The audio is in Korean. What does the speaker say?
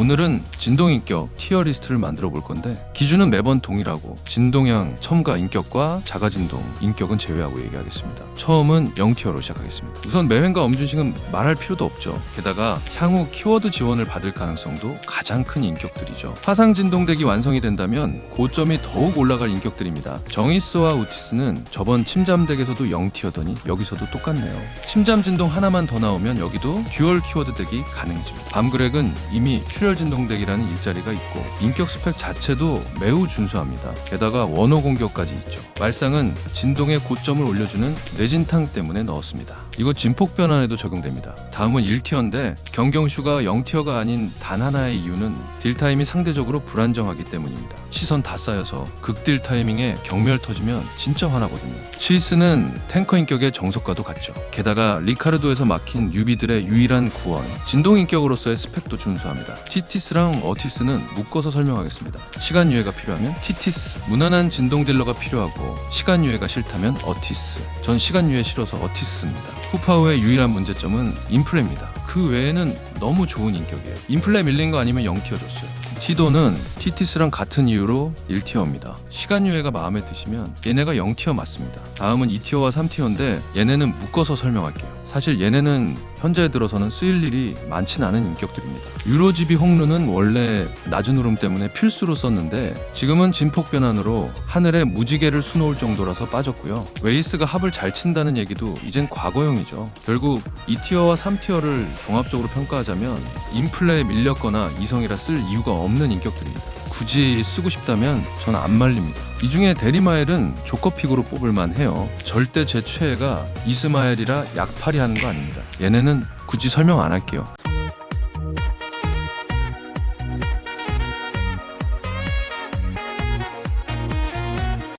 오늘은 진동인격 티어 리스트를 만들어 볼 건데 기준은 매번 동일하고 진동향 첨가 인격과 자가진동 인격은 제외하고 얘기하겠습니다. 처음은 0티어로 시작하겠습니다. 우선 매횡과 엄준식은 말할 필요도 없죠. 게다가 향후 키워드 지원을 받을 가능성도 가장 큰 인격들이죠. 화상 진동덱이 완성이 된다면 고점이 더욱 올라갈 인격들입니다. 정이스와 우티스는 저번 침잠덱에서도 0티어더니 여기서도 똑같네요. 침잠 진동 하나만 더 나오면 여기도 듀얼 키워드 덱이 가능해집니다. 밤그렉은 이미 출혈 진동 덱이라는 일자리가 있고 인격 스펙 자체도 매우 준수합니다. 게다가 원호 공격까지 있죠. 말상은 진동의 고점을 올려주는 뇌진탕 때문에 넣었습니다. 이거 진폭 변환에도 적용됩니다. 다음은 1티어인데 경경슈가 0티어가 아닌 단 하나의 이유는 딜 타임이 상대적으로 불안정하기 때문입니다. 시선 다 쌓여서 극딜 타이밍에 경멸 터지면 진짜 화나거든요. 치이스는 탱커 인격의 정석과도 같죠. 게다가 리카르도에서 막힌 유비들의 유일한 구원, 진동 인격으로서의 스펙도 준수합니다. 티티스랑 어티스는 묶어서 설명하겠습니다. 시간 유예가 필요하면 티티스, 무난한 진동 딜러가 필요하고 시간 유예가 싫다면 어티스. 전 시간 유예 싫어서 어티스입니다. 후파우의 유일한 문제점은 인플레입니다. 그 외에는 너무 좋은 인격이에요. 인플레 밀린 거 아니면 0티어 줬어요. 티도는 티티스랑 같은 이유로 1티어입니다. 시간 유예가 마음에 드시면 얘네가 0티어 맞습니다. 다음은 2티어와 3티어인데 얘네는 묶어서 설명할게요. 사실 얘네는 현재 들어서는 쓰일 일이 많진 않은 인격들입니다. 유로지비 홍루는 원래 낮은 흐름 때문에 필수로 썼는데 지금은 진폭 변환으로 하늘에 무지개를 수놓을 정도라서 빠졌고요. 웨이스가 합을 잘 친다는 얘기도 이젠 과거형이죠. 결국 2티어와 3티어를 종합적으로 평가하자면 인플레에 밀렸거나 이성이라 쓸 이유가 없는 인격들입니다. 굳이 쓰고 싶다면 전안 말립니다. 이 중에 데리마엘은 조커픽으로 뽑을만 해요. 절대 제 최애가 이스마엘이라 약팔이 하는 거 아닙니다. 얘네는 굳이 설명 안 할게요.